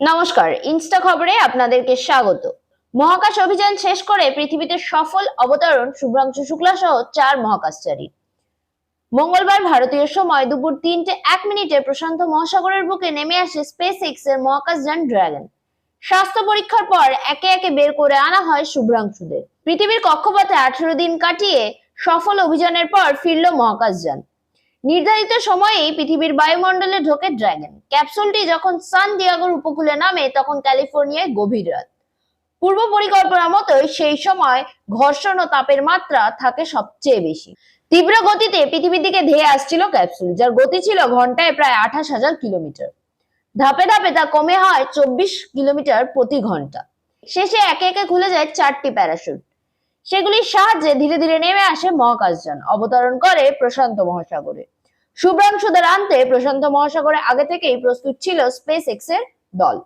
নমস্কার, ইনস্টা খবরে আপনাদেরকে স্বাগত। মহাকাশ অভিযান শেষ করে পৃথিবীতে সফল অবতরণ শুভ্রাংশু শুক্লা সহ চার মহাকাশচারী। মঙ্গলবার ভারতীয় সময় দুপুর তিনটে এক মিনিটে প্রশান্ত মহাসাগরের বুকে নেমে আসে স্পেস এক্সের মহাকাশযান ড্রাগন। স্বাস্থ্য পরীক্ষার পর একে একে বের করে আনা হয় শুভ্রাংশুদের। পৃথিবীর কক্ষপথে আঠেরো দিন কাটিয়ে সফল অভিযানের পর ফিরল মহাকাশযান নির্ধারিত সময়েই পৃথিবীর বায়ুমণ্ডলে ঢোকে ড্রাগন। ক্যাপসুলটি যখন সান ডিয়াগোর উপকূলে নামে, তখন ক্যালিফোর্নিয়ায় গভীর রাত। পূর্ব পরিকল্পনা মতোই সেই সময় ঘর্ষণ ও তাপের মাত্রা থাকে সবচেয়ে বেশি। তীব্র গতিতে পৃথিবীর দিকে ধেয়ে আসছিল ক্যাপসুল, যার গতি ছিল ঘন্টায় প্রায় আঠাশ হাজার কিলোমিটার। ধাপে ধাপে তা কমে হয় চব্বিশ কিলোমিটার প্রতি ঘণ্টা। শেষে একে একে খুলে যায় চারটি প্যারাশুট। সেগুলির সাহায্যে ধীরে ধীরে নেমে আসে মহাকাশযান। অবতরণ করে প্রশান্ত মহাসাগরে। শুভ্রাংশুদের আনতে প্রশান্ত মহাসাগরে আগে থেকেই প্রস্তুত ছিল স্পেস এক্সের দল।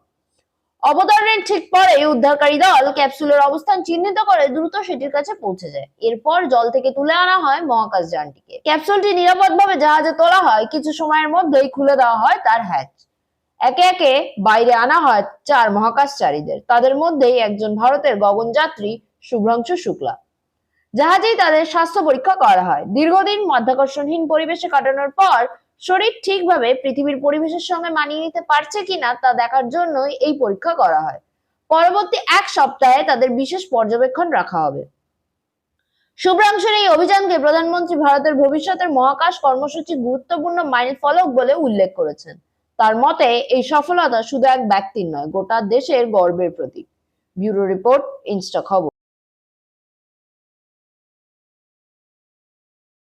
অবতরণের ঠিক পরে উদ্ধারকারী দল ক্যাপসুলের অবস্থান চিহ্নিত করে দ্রুত সেটির কাছে পৌঁছে যায়। এরপর জল থেকে তুলে আনা হয় মহাকাশ যানটিকে ক্যাপসুলটি নিরাপদভাবে জাহাজে তোলা হয়। কিছু সময়ের মধ্যেই খুলে দেওয়া হয় তার হ্যাচ একে একে বাইরে আনা হয় চার মহাকাশচারীদের। তাদের মধ্যেই একজন ভারতের গগনযাত্রী শুভ্রাংশু শুক্লা। জাহাজেই তাদের স্বাস্থ্য পরীক্ষা করা হয়। দীর্ঘদিন মাধ্যাকর্ষণহীন পরিবেশে কাটানোর পর শরীর ঠিকভাবে পৃথিবীর পরিবেশের সঙ্গে মানিয়ে নিতে পারছে কিনা তা দেখার জন্যই এই পরীক্ষা করা হয়। পরবর্তী এক সপ্তাহে তাদের বিশেষ পর্যবেক্ষণ রাখা হবে। শুভ্রাংশুর এই অভিযানকে প্রধানমন্ত্রী ভারতের ভবিষ্যতের মহাকাশ কর্মসূচি গুরুত্বপূর্ণ মাইল ফলক বলে উল্লেখ করেছেন। তার মতে, এই সফলতা শুধু এক ব্যক্তির নয়, গোটা দেশের গর্বের প্রতীক। ব্যুরো রিপোর্ট, ইনস্টা খবর।